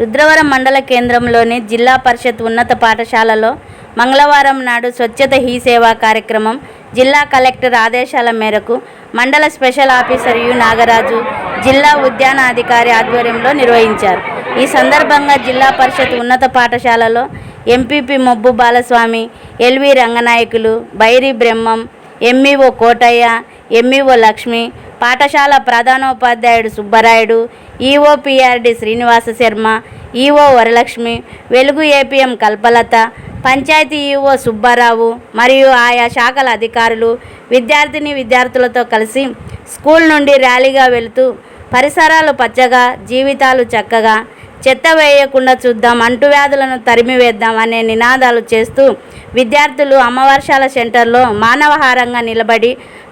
రుద్రవరం మండల కేంద్రంలోని జిల్లా పరిషత్ ఉన్నత పాఠశాలలో మంగళవారం నాడు స్వచ్ఛత హీ సేవా కార్యక్రమం జిల్లా కలెక్టర్ ఆదేశాల మేరకు మండల స్పెషల్ ఆఫీసర్ యు నాగరాజు జిల్లా ఉద్యాన అధికారి ఆధ్వర్యంలో నిర్వహించారు. ఈ సందర్భంగా జిల్లా పరిషత్ ఉన్నత పాఠశాలలో MPP Mobbu Balaswamy LV Ranganayakulu Bairi Brahmam MEO Kotaiah MEO Lakshmi పాఠశాల ప్రధానోపాధ్యాయుడు Subbarayudu EO PRD Srinivasa Sharma EO Varalakshmi Velugu APM Kalpalatha panchayat EO Subbarao మరియు ఆయా శాఖల అధికారులు విద్యార్థిని విద్యార్థులతో కలిసి స్కూల్ నుండి ర్యాలీగా వెళుతూ పరిసరాలు పచ్చగా జీవితాలు చక్కగా చెత్త వేయకుండా చూద్దాం అంటువ్యాధులను తరిమివేద్దాం అనే నినాదాలు చేస్తూ విద్యార్థులు అమ్మవర్షాల సెంటర్లో మానవహారంగా నిలబడి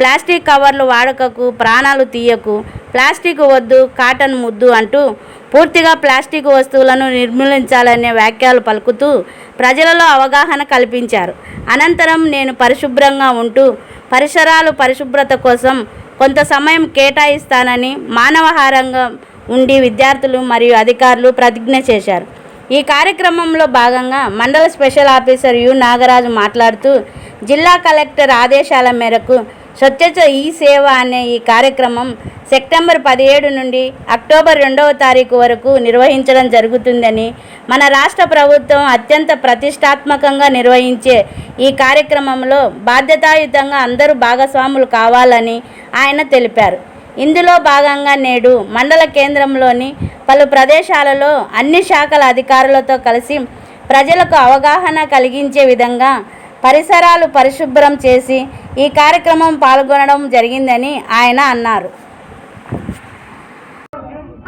ప్లాస్టిక్ కవర్లు వాడకకు ప్రాణాలు తీయకు ప్లాస్టిక్ వద్దు కాటన్ ముద్దు అంటూ పూర్తిగా ప్లాస్టిక్ వస్తువులను నిర్మూలించాలనే వ్యాఖ్యలు పలుకుతూ ప్రజలలో అవగాహన కల్పించారు. అనంతరం నేను పరిశుభ్రంగా ఉంటూ పరిసరాలు పరిశుభ్రత కోసం కొంత సమయం కేటాయిస్తానని మానవహారంగా ఉండి విద్యార్థులు మరియు అధికారులు ప్రతిజ్ఞ చేశారు. ఈ కార్యక్రమంలో భాగంగా మండల స్పెషల్ ఆఫీసర్ యు నాగరాజు మాట్లాడుతూ జిల్లా కలెక్టర్ ఆదేశాల మేరకు స్వచ్ఛత ఈ సేవ అనే ఈ కార్యక్రమం సెప్టెంబర్ పదిహేడు నుండి అక్టోబర్ రెండవ తారీఖు వరకు నిర్వహించడం జరుగుతుందని మన రాష్ట్ర ప్రభుత్వం అత్యంత ప్రతిష్టాత్మకంగా నిర్వహించే ఈ కార్యక్రమంలో బాధ్యతాయుతంగా అందరూ భాగస్వాములు కావాలని ఆయన తెలిపారు. ఇందులో భాగంగా నేడు మండల కేంద్రంలోని పలు ప్రదేశాలలో అన్ని శాఖల అధికారులతో కలిసి ప్రజలకు అవగాహన కలిగించే విధంగా పరిసరాలు పరిశుభ్రం చేసి ఈ కార్యక్రమం పాల్గొనడం జరిగిందని ఆయన అన్నారు.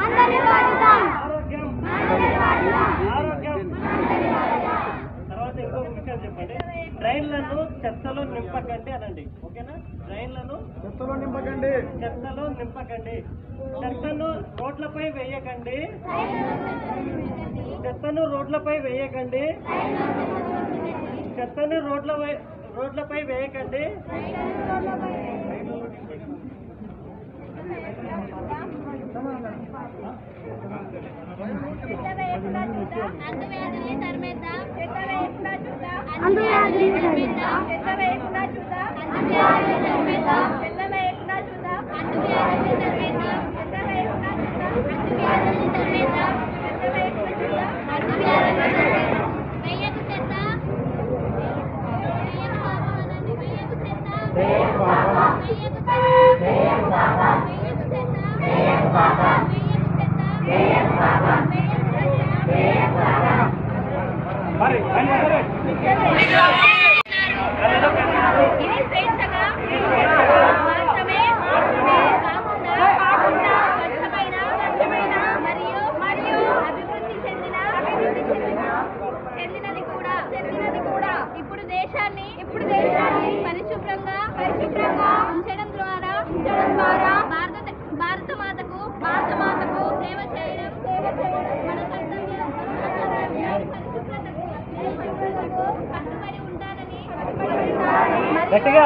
అందరి బాధ్యత ఆరోగ్యం ఆరోగ్యం తర్వాత ఇంకొక విషయం చెప్పండి. డ్రైన్లను చెత్తలో నింపకండి అనండి. ఓకేనా? డ్రైన్లను చెత్తలో నింపకండి. చెత్తలో నింపకండి. చెత్తను రోడ్లపై వేయకండి. చెత్తను రోడ్లపై వేయకండి. చెత్తను రోడ్లపై రోడ్లపై వేయకండి. అంటువ్యాధుల్ని ఇప్పుడు దేశాన్ని ఇప్పుడు దేశాన్ని పరిశుభ్రంగా పరిశుభ్రంగా గట్టిగా.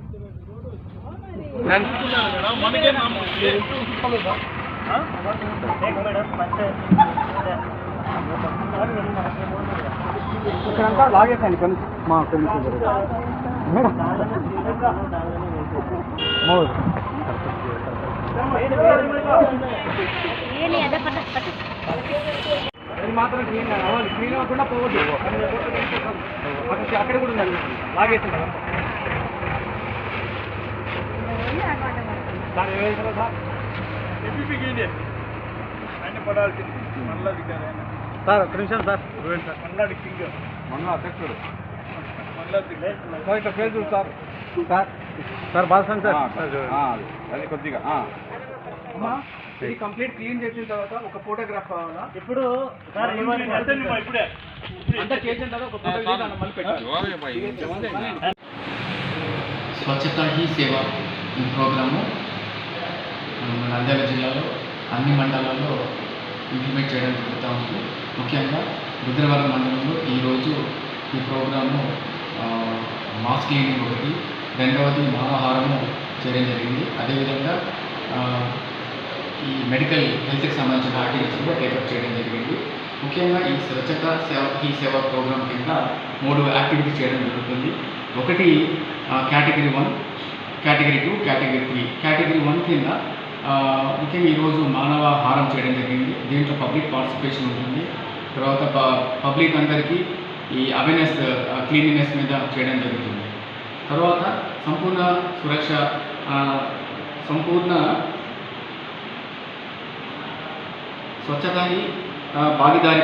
ఇక్కడంతా లాగేసాను కొన్ని మా ఫ్రెండ్స్ అది మాత్రం క్లీన్ క్లీన్ అవ్వకుండా పోవద్దు. అక్కడ కూడా ఉందండి లాగేసింది కదా సార్ ఏమైంది సార్ సార్ ఒక్క నిమిషం సార్. మన్నాడు కింగ్. మొన్న అధ్యక్షుడు. సార్ పేరు చూడు sir. Sir sir Balaswamy sir. అది. కొద్దిగా అమ్మా ఇది కంప్లీట్ క్లీన్ చేసిన తర్వాత ఒక ఫోటోగ్రాఫ్ కావాలా? ఇప్పుడు సార్ ఇప్పుడే. అంతా చేసిన తర్వాత ఒక ఫోటోగ్రాఫ్ మళ్ళీ పెట్టాలి. స్వచ్ఛత హీ సేవ ఈ ప్రోగ్రాము. నంద్యాల జిల్లాలో అన్ని మండలాల్లో ఇంప్లిమెంట్ చేయడం జరుగుతూ ఉంది. ముఖ్యంగా రుద్రవరం మండలంలో ఈరోజు ఈ ప్రోగ్రాము మాస్ క్లీనింగ్ ఒకటి రెండవది మానహారము చేయడం జరిగింది. అదేవిధంగా ఈ మెడికల్ హెల్త్కి సంబంధించిన యాక్టివిటీస్ కూడా టేకప్ చేయడం జరిగింది. ముఖ్యంగా ఈ స్వచ్ఛత సేవ ఈ సేవ ప్రోగ్రామ్ కింద మూడు యాక్టివిటీస్ చేయడం జరుగుతుంది. ఒకటి category one category two category three. Category one కింద ముఖ్యంగా ఈరోజు మానవ హారం చేయడం జరిగింది. దీంట్లో పబ్లిక్ పార్టిసిపేషన్ ఉంటుంది. తర్వాత ప- పబ్లిక్ అందరికీ ఈ అవేర్నెస్ క్లీనినెస్ మీద చేయడం జరుగుతుంది. తర్వాత సంపూర్ణ సురక్ష సంపూర్ణ స్వచ్ఛతని హీ, ప్రోగ్రాం భాగీదారీ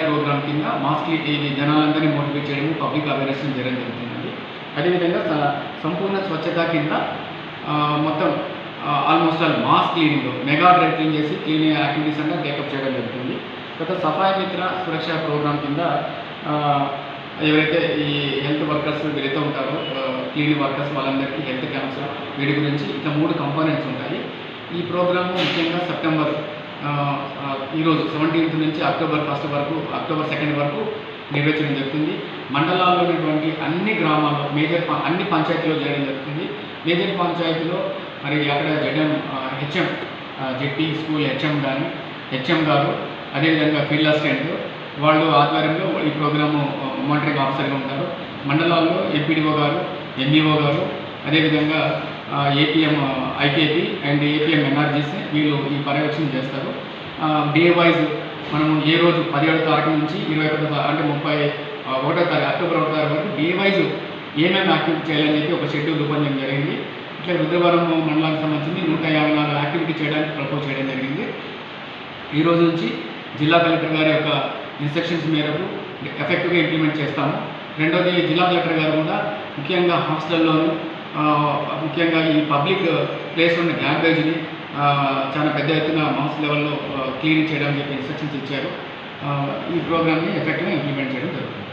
కింద మాస్క్ ఇది జనాలందరినీ మోటివేట్ చేయడం పబ్లిక్ అవేర్నెస్ చేయడం జరుగుతుంది. అదేవిధంగా సంపూర్ణ స్వచ్ఛత కింద మొత్తం almost all mass cleaning mega dry clean చేసి క్లీనింగ్ యాక్టివిటీస్ అంతా టేకప్ చేయడం జరుగుతుంది. గత సఫాయి మిత్ర సురక్ష ప్రోగ్రామ్ కింద ఎవరైతే ఈ హెల్త్ వర్కర్స్ వీరైతే ఉంటారో క్లీనింగ్ వర్కర్స్ వాళ్ళందరికీ హెల్త్ క్యాంప్స్ వీటి గురించి ఇట్లా మూడు కంపోనెంట్స్ ఉంటాయి. ఈ ప్రోగ్రాము ముఖ్యంగా సెప్టెంబర్ ఈరోజు సెవెంటీన్త్ నుంచి అక్టోబర్ ఫస్ట్ వరకు అక్టోబర్ సెకండ్ వరకు నిర్వహించడం జరుగుతుంది. మండలాల్లో ఉన్నటువంటి అన్ని గ్రామాల్లో మేజర్ అన్ని పంచాయతీలో చేయడం జరుగుతుంది. మేజర్ పంచాయతీలో మరి అక్కడ ZM HM ZP school HM కానీ హెచ్ఎం గారు అదేవిధంగా ఫీల్డ్ అసిస్టెంట్ వాళ్ళు ఆధ్వర్యంలో ఈ ప్రోగ్రాము మానిటరింగ్ ఆఫీసర్గా ఉంటారు. మండలాల్లో ఎంపీడీఓ గారు ఎంఈఓ గారు అదేవిధంగా APM IKP and APM NRGC వీళ్ళు ఈ పర్యవేక్షణ చేస్తారు. డే వైజ్ మనం ఏ రోజు పదిహేడో తారీఖు నుంచి ఇరవై ఒకటో అంటే ముప్పై ఒకటో తారీఖు అక్టోబర్ ఒకటో తారీఖు వరకు డే వైజ్ ఏమేమి యాక్టివిటీ చేయాలని చెప్పి ఒక షెడ్యూల్ రూపొందడం జరిగింది. ఇట్లా రుద్రవరం మండలానికి సంబంధించి నూట యాభై నాలుగు యాక్టివిటీ చేయడానికి ప్రపోజ్ చేయడం జరిగింది. ఈ రోజు నుంచి జిల్లా కలెక్టర్ గారి యొక్క ఇన్స్ట్రక్షన్స్ మేరకు ఎఫెక్టివ్గా ఇంప్లిమెంట్ చేస్తాము. రెండోది జిల్లా కలెక్టర్ గారు కూడా ముఖ్యంగా హాస్టల్లోను ముఖ్యంగా ఈ పబ్లిక్ ప్లేస్ ఉన్న గ్యాంబేజ్ని చాలా పెద్ద ఎత్తున మాస్ లెవెల్లో క్లీన్ చేయడానికి చెప్పి ఇన్స్ట్రక్షన్స్ ఇచ్చారు. ఈ ప్రోగ్రామ్ని ఎఫెక్టివ్గా ఇంప్లిమెంట్ చేయడం జరుగుతుంది.